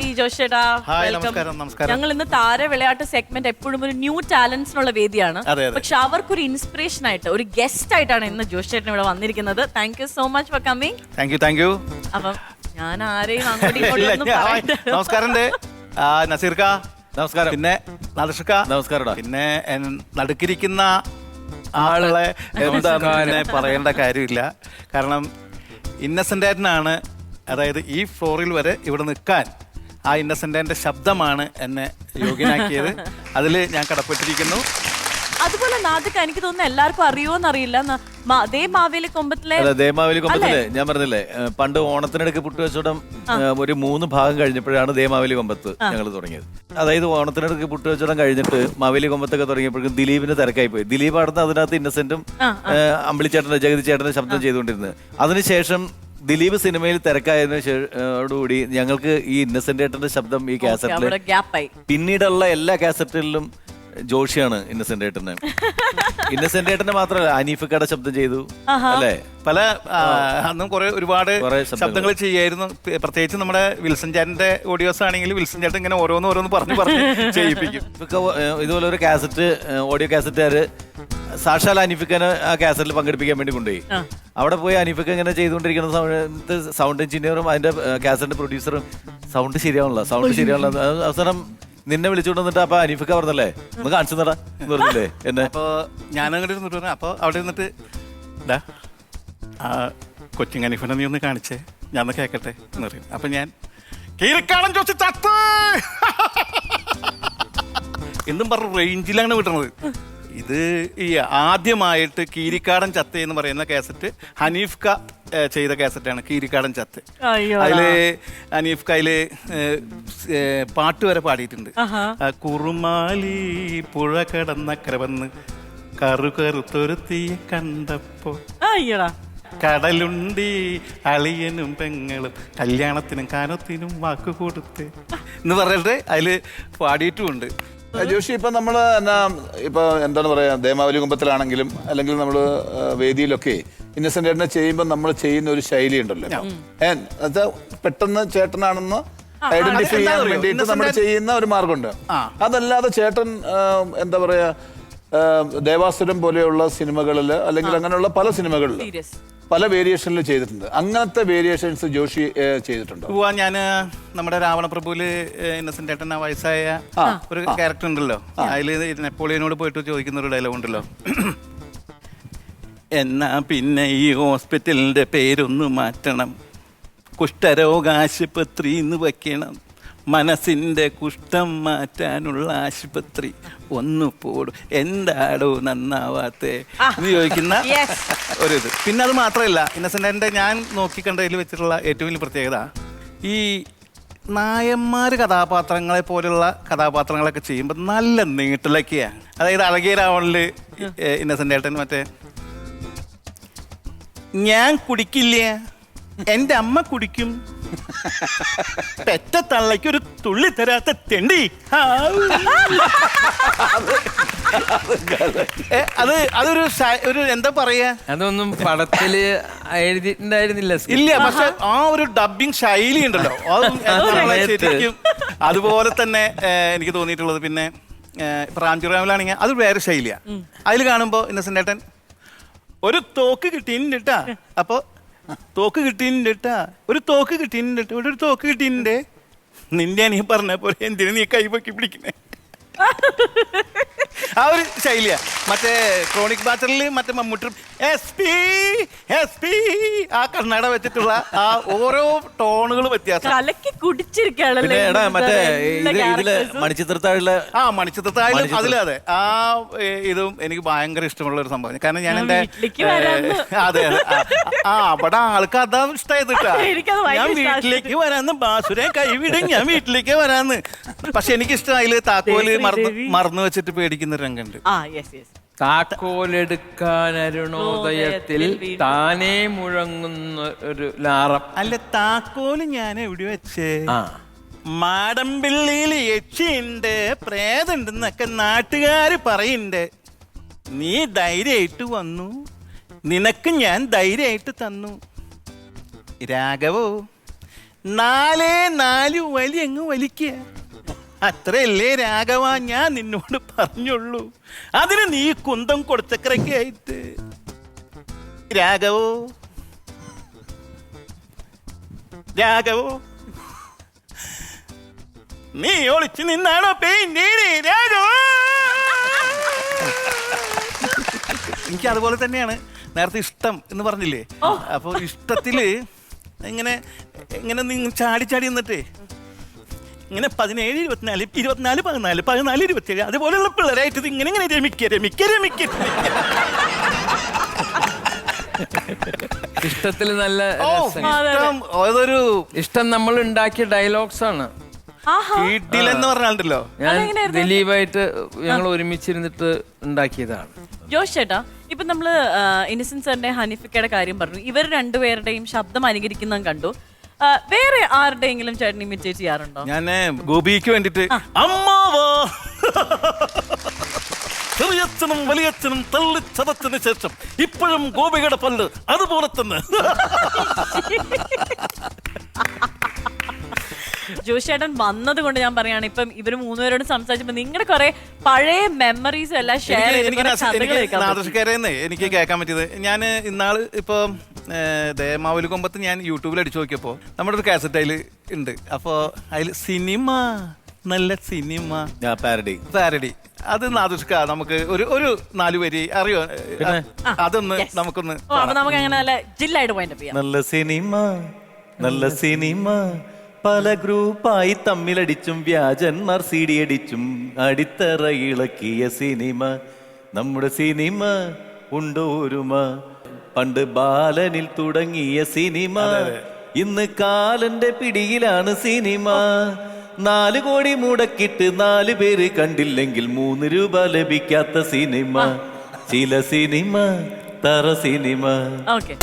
Hi. നമസ്കാരം, നമസ്കാരം. ഞങ്ങൾ ഇന്ന് താര വിളയാട്ട് സെഗ്മെന്റ് എപ്പോഴും ഒരു ന്യൂ ടാലൻസിനുള്ള വേദിയാണ്. പക്ഷെ അവർക്ക് പക്ഷെ അവർക്കൊരു ഇൻസ്പിറേഷൻ ആയിട്ട് ഒരു ഗസ്റ്റ് ആയിട്ടാണ് ഇന്ന് ജോഷേട്ടൻ ഇവിടെ വന്നിരിക്കുന്നത്. Thank you so much for coming thank you thank you അപ്പം ഞാൻ ആരെയും. നമസ്കാരം നസീർക്ക. നമസ്കാരം. പിന്നെ നദർഷക്ക നമസ്കാരം പിന്നെ നടുക്കിരിക്കുന്ന ആളെ. എന്താ പറയേണ്ട കാര്യമില്ല. കാരണം ഇന്നസെന്റ് ആയിട്ടാണ് അതായത് ഈ ഫ്ലോറിൽ വരെ ഇവിടെ നിൽക്കാൻ ആ ഇന്നസെന്റിന്റെ ശബ്ദമാണ് എന്നെ യോഗ്യനാക്കിയത്. അതിൽ ഞാൻ കടപ്പെട്ടിരിക്കുന്നു. അതുപോലെ നാദക്ക് എനിക്ക് തോന്നുന്നു എല്ലാവർക്കും അറിയുമോന്ന് അറിയില്ല. ദേമാവേലി കൊമ്പത്തിലെ അല്ല ദേമാവലി കൊമ്പത്തിൽ ഞാൻ പറഞ്ഞില്ലേ പണ്ട് ഓണത്തിനിടയ്ക്ക് പുട്ടുവച്ചോടം ഒരു മൂന്ന് ഭാഗം കഴിഞ്ഞപ്പോഴാണ് ദേമാവേലി കൊമ്പത്ത് ഞങ്ങൾ തുടങ്ങിയത്. അതായത് ഓണത്തിനിടയ്ക്ക് പുട്ടുവച്ചോടം കഴിഞ്ഞിട്ട് മാവേലി കൊമ്പത്തൊക്കെ തുടങ്ങിയപ്പോഴേക്കും ദിലീപിന് തിരക്കായി പോയി. ദിലീപ് അടുത്ത് അതിനകത്ത് ഇന്നസെന്റും അമ്പിളിച്ചേട്ടന്റെ ജഗതി ചേട്ടന്റെ ശബ്ദം ചെയ്തുകൊണ്ടിരുന്നത്. അതിനുശേഷം ദിലീപ് സിനിമയിൽ തിരക്കായതിനു ശേഷോടുകൂടി ഞങ്ങൾക്ക് ഈ ഇന്നസെന്റ് ഏട്ടന്റെ ശബ്ദം ഈ കാസറ്റിൽ പിന്നീടുള്ള എല്ലാ കാസറ്റുകളിലും ജോഷിയാണ് ഇന്നസെന്റ് ഏട്ടന് ഇന്നസെന്റ് ഏട്ടന് മാത്രമല്ല അനീഫക്കയുടെ ശബ്ദം ചെയ്തു അല്ലേ? പല അന്നും കുറെ ഒരുപാട് ശബ്ദങ്ങൾ. ചെയ്യായിരുന്നു. പ്രത്യേകിച്ച് നമ്മുടെ വിൽസൺ ചേട്ടന്റെ ഓഡിയോസ് ആണെങ്കിൽ വിൽസൺ ചേട്ടൻ ഇങ്ങനെ ഓരോന്ന് ഓരോന്ന് പറഞ്ഞു പറഞ്ഞു ചെയ്യിപ്പിക്കും. ഇതുപോലെ ഒരു കാസറ്റ് ഓഡിയോ കാസറ്റുകാര് സാക്ഷാൽ അനീഫിക്കനെ ആ കാസറ്റിൽ പങ്കെടുപ്പിക്കാൻ വേണ്ടി കൊണ്ടുപോയി. അവിടെ പോയി അനീഫൊക്കെ ഇങ്ങനെ ചെയ്തുകൊണ്ടിരിക്കുന്ന സമയത്ത് സൗണ്ട് എഞ്ചിനീയറും അതിന്റെ കാസറ്റിന്റെ പ്രൊഡ്യൂസറും സൗണ്ട് ശരിയാവണല്ലോ. സൗണ്ട് ശരിയാവണല്ലോ. അത് അവസാനം നിന്നെ വിളിച്ചുകൊണ്ട് വന്നിട്ട് അപ്പൊ അനീഫൊക്കെ പറഞ്ഞല്ലേ ഒന്ന് കാണിച്ചു തടാ എന്ന് പറഞ്ഞില്ലേ? എന്നെ. അപ്പോൾ ഞാൻ അങ്ങോട്ട് ഇരുന്നിട്ട് പറഞ്ഞു അപ്പോൾ അവിടെ ഇരുന്നിട്ട് ഡാ ആ കൊച്ചിങ്ങനിഫനെ നീ ഒന്ന് കാണിച്ചേ ഞാൻ ഒന്ന് കേക്കട്ടെ എന്ന് പറയും. അപ്പൊ ഞാൻ കീരിക്കാടൻ ചോദിച്ചു ചത്ത്! എന്നും പറഞ്ഞു റേഞ്ചിലാണ് വിട്ടുന്നത് ഇത് ഈ ആദ്യമായിട്ട് കീരിക്കാടൻ ചത്ത് എന്ന് പറയുന്ന കാസറ്റ് ഹനീഫ് ക ചെയ്ത കാസറ്റാണ് കീരിക്കാടൻ ചത്ത്. അതിൽ ഹനീഫ് ഏഹ്, പാട്ട് വരെ പാടിയിട്ടുണ്ട്. കുറുമാലി പുഴ കടന്ന കരവന്ന് കറു കറുത്തൊരുത്തിയെ കണ്ടപ്പോ കടലുണ്ടി അളിയനും പെങ്ങളും കല്യാണത്തിനും കാനത്തിനും വാക്ക് കൊടുത്ത് എന്ന് പറഞ്ഞിട്ട് അതിൽ പാടിയിട്ടുമുണ്ട്. ജോഷി ഇപ്പൊ നമ്മൾ എന്നാ ഇപ്പൊ എന്താണ് പറയാ ദേമാവലി കുമ്പത്തിലാണെങ്കിലും അല്ലെങ്കിൽ നമ്മൾ വേദിയിലൊക്കെ ഇന്നസെന്റ് ചേട്ടനെ ചെയ്യുമ്പോൾ നമ്മൾ ചെയ്യുന്ന ഒരു ശൈലി ഉണ്ടല്ലോ ഏ, എന്നുവെച്ചാ പെട്ടെന്ന് ചേട്ടനാണെന്ന് ഐഡന്റിഫൈ ചെയ്യാൻ? വേണ്ടിയിട്ട് നമ്മൾ ചെയ്യുന്ന ഒരു മാർഗമുണ്ട്. അതല്ലാതെ ചേട്ടൻ എന്താ പറയാ ദേവാസുരം പോലെയുള്ള സിനിമകളിൽ അല്ലെങ്കിൽ അങ്ങനെയുള്ള പല സിനിമകളിൽ പല വേരിയേഷനിൽ ചെയ്തിട്ടുണ്ട്. അങ്ങനത്തെ വേരിയേഷൻസ് ജോഷി ചെയ്തിട്ടുണ്ട്? ഞാൻ പോവാ ഞാൻ നമ്മുടെ രാവണപ്രഭുവിൽ ഇന്നസെന്റ് ഏട്ടൻ ആ വയസ്സായ ഒരു ക്യാരക്ടർ ഉണ്ടല്ലോ. അതിൽ നെപ്പോളിയനോട് പോയിട്ട് ചോദിക്കുന്ന ഒരു ഡയലോഗ് ഉണ്ടല്ലോ. എന്നാ പിന്നെ ഈ ഹോസ്പിറ്റലിന്റെ പേരൊന്ന് മാറ്റണം. കുഷ്ഠരോഗാശുപത്രി എന്ന് വെക്കണം. മനസ്സിന്റെ കുഷ്ഠം മാറ്റാനുള്ള ആശുപത്രി ഒന്ന് പോടും. എന്താടോ നന്നാവാത്തേ? എന്ന് ചോദിക്കുന്ന. ഒരു ഇത് പിന്നെ അത് മാത്രമല്ല ഇന്നസെന്റെ ഞാൻ നോക്കിക്കണ്ടതിൽ വെച്ചിട്ടുള്ള ഏറ്റവും വലിയ പ്രത്യേകത ഈ നായന്മാർ കഥാപാത്രങ്ങളെ പോലുള്ള കഥാപാത്രങ്ങളൊക്കെ ചെയ്യുമ്പോൾ നല്ല നീട്ടിലൊക്കെയാണ് അതായത് അഴകിയ രാവണിൽ ഇന്നസെന്റ് ഏട്ടൻ മറ്റേ ഞാൻ കുടിക്കില്ല? എന്റെ അമ്മ കുടിക്കും. പെറ്റ തള്ളയ്ക്ക് ഒരു തുള്ളി തരാത്ത തെണ്ടി. ഏ, അത് അതൊരു ഒരു എന്താ പറയാ? അതൊന്നും പടത്തിൽ എഴുതിയിട്ടുണ്ടായിരുന്നില്ല script. ഇല്ല പക്ഷെ ആ ഒരു ഡബിങ് ശൈലി ഉണ്ടല്ലോ. അത് നമ്മളെ ശരിക്കും അതുപോലെ തന്നെ ഏ, എനിക്ക് തോന്നിയിട്ടുള്ളത് പിന്നെ പ്രാഞ്ചുറാമിലാണെങ്കിൽ അത് വേറെ ശൈലിയാ. അതിൽ കാണുമ്പോ ഇന്നസെന്റ് ഏട്ടൻ ഒരു തോക്ക് കിട്ടിയിട്ടാ അപ്പൊ തോക്ക് കിട്ടിയിട്ടാ ഒരു തോക്ക് കിട്ടിയിട്ടാ ഇവിടെ ഒരു തോക്ക് കിട്ടിയിട്ടുണ്ട്. നിന്റെ നീ പറഞ്ഞ പോലെ എന്തിനു നീ കൈ കൈപൊക്കി പിടിക്കുന്നേ? ആ ഒരു ശൈലിയാ. മറ്റേ ക്രോണിക് ബാച്ചറിൽ മറ്റേ Mammootty S P S P ആ കണ്ണട വെച്ചിട്ടുള്ള ആ ഓരോ ടോണുകൾ വ്യത്യാസം. കലക്കി കുടിച്ചിരിക്കുകയാണല്ലേ പിന്നെ എടാ മറ്റേ എല്ലാ ഇത് ഇതിൽ മണിച്ചിത്രത്താഴിലെ ആ മണിച്ചിത്രത്തായാലും മണിച്ചിത്ര- അതിലും അതെ ആ ഏ, ഇതും എനിക്ക് ഭയങ്കര ഇഷ്ടമുള്ള ഒരു സംഭവം കാരണം ഞാൻ ഞാൻ എന്റെ വീട്ടിലേക്ക് വരാന്ന്. അതെ അതെ. ആ, ആ അവിടെ ആൾക്ക് അതാ ഇഷ്ടമായത് കേട്ടാ. എനിക്കത് ഭയങ്കര ഞാൻ ഇഷ്ടാ. വീട്ടിലേക്ക് വരാന്ന് ബാസുരെ കൈവിടും ഞാൻ വീട്ടിലേക്ക് വരാന്ന്. പക്ഷെ എനിക്ക് ഇഷ്ടം അതിൽ താക്കോൽ ദേവി, മറന്ന് ദേവി. മറന്നു വെച്ചിട്ട് പേടിക്കുന്ന ഒരു രംഗമുണ്ട്. ആ യെസ് യെസ് താക്കോലെടുക്കാൻ അരുണോദയത്തിൽ താനേ മുഴങ്ങുന്ന ഒരു ലാറം. അല്ല താക്കോൽ ഞാൻ എവിടെ വെച്ചേ? ആ. മാടമ്പിള്ളിയിൽ യക്ഷിയുണ്ട് പ്രേതുണ്ടെന്നൊക്കെ നാട്ടുകാര് പറയുന്നുണ്ട് നീ ധൈര്യമായിട്ട് വന്നു. നിനക്ക് ഞാൻ ധൈര്യമായിട്ട് തന്നു. രാഘവോ നാലേ നാല് വലിയങ്ങ് വലിക്കുക അത്രയല്ലേ രാഘവ? ഞാൻ നിന്നോട് പറഞ്ഞുള്ളൂ. അതിന് നീ കുന്തം കൊടുത്തക്കറൊക്കെ ആയിട്ട്. രാഘവോ? രാഘവോ? നീ ഒളിച്ചു നിന്നാണോ പെയിന്റ് രാഘവോ? എനിക്ക് അതുപോലെ തന്നെയാണ് നേരത്തെ ഇഷ്ടം എന്ന് പറഞ്ഞില്ലേ? അപ്പോൾ ഇഷ്ടത്തിൽ ഇങ്ങനെ ഇങ്ങനെ നിങ്ങൾ ചാടി ചാടി നിന്നിട്ടേ ഇങ്ങനെ പതിനേഴ് ഇരുപത്തിനാല് ഇരുപത്തിനാല് പതിനാല് പതിനാല് ഇരുപത്തിയേഴ് അതുപോലെയുള്ള പിള്ളേരായിട്ട് ഇത് ഇങ്ങനെ ഇങ്ങനെ രമിക്ക രമിക്ക രമിക്ക. ഇഷ്ടത്തിൽ നല്ല ഓ ഇഷ്ടം അതൊരു ഇഷ്ടം നമ്മൾ ഉണ്ടാക്കിയ ഡയലോഗ്സ് ആണ്. ആഹാ. വീട്ടിലെന്ന് പറഞ്ഞാലുണ്ടല്ലോ. ഞാൻ അതെങ്ങനെയായിരുന്നു? ദിലീപായിട്ട് ഞങ്ങൾ ഒരുമിച്ചിരുന്നിട്ട് ഉണ്ടാക്കിയതാണ്. ജോഷ് ചേട്ടാ ഇപ്പൊ നമ്മൾ ഇന്നസെന്റ് സാറിന്റെ ഹനീഫിക്കയുടെ കാര്യം പറഞ്ഞു. ഇവർ രണ്ടുപേരുടെയും ശബ്ദം അനുകരിക്കുന്ന കണ്ടു. വേറെ ആരുടെയെങ്കിലും ചേട്ടൻ ഇമിറ്റേറ്റ് ചെയ്യാറുണ്ടോ? ഞാൻ ഗോപിക്ക് വേണ്ടിട്ട് അമ്മാവാ? ചെറിയച്ഛനും വലിയച്ഛനും തള്ളിച്ചതച്ചതിന് ശേഷം ഇപ്പോഴും ഗോപികയുടെ പല്ല് അതുപോലെ തന്നെ. ജോഷ് ചേട്ടൻ വന്നത് കൊണ്ട് ഞാൻ പറയാണ് ഇപ്പം ഇവർ മൂന്നുപേരോട് സംസാരിച്ചപ്പോ നിങ്ങളുടെ കുറെ പഴയ മെമ്മറീസ് എല്ലാം ഷെയർ എനിക്ക് എനിക്ക് എനിക്ക് കേൾക്കാൻ പറ്റിയത്. ഞാൻ ഇന്നാൾ ഇപ്പൊ ദേമാവലി കൊമ്പത്ത് ഞാൻ യൂട്യൂബിൽ അടിച്ചു നോക്കിയപ്പോ നമ്മുടെ ഒരു കാസറ്റ് അതിൽ ഉണ്ട്. അപ്പോൾ അതിൽ സിനിമ നല്ല സിനിമ പാരഡി പാരഡി അത് നാദുഷ്ക നമുക്ക് ഒരു ഒരു നാലു വരി അറിയോ? അതൊന്ന് നമുക്കൊന്ന് ഓ, നമുക്ക് അങ്ങനെ നല്ല ജില്ലായിട്ട് പോയിന്റ് ചെയ്യാം. നല്ല സിനിമ നല്ല സിനിമ പല ഗ്രൂപ്പായി തമ്മിലടിച്ചും വ്യാജന്മാർ സി ഡി അടിച്ചും അടിത്തറ ഇളക്കിയ സിനിമ നമ്മുടെ സിനിമ ഉണ്ടോരുമ? പണ്ട് ബാലനിൽ തുടങ്ങിയ സിനിമ. ഇന്ന് കാലന്റെ പിടിയിലാണ് സിനിമ. നാല് കോടി മുടക്കിട്ട് നാല് പേര് കണ്ടില്ലെങ്കിൽ മൂന്ന് രൂപ ലഭിക്കാത്ത സിനിമ. ചില സിനിമ തറ സിനിമ. ഓക്കെ.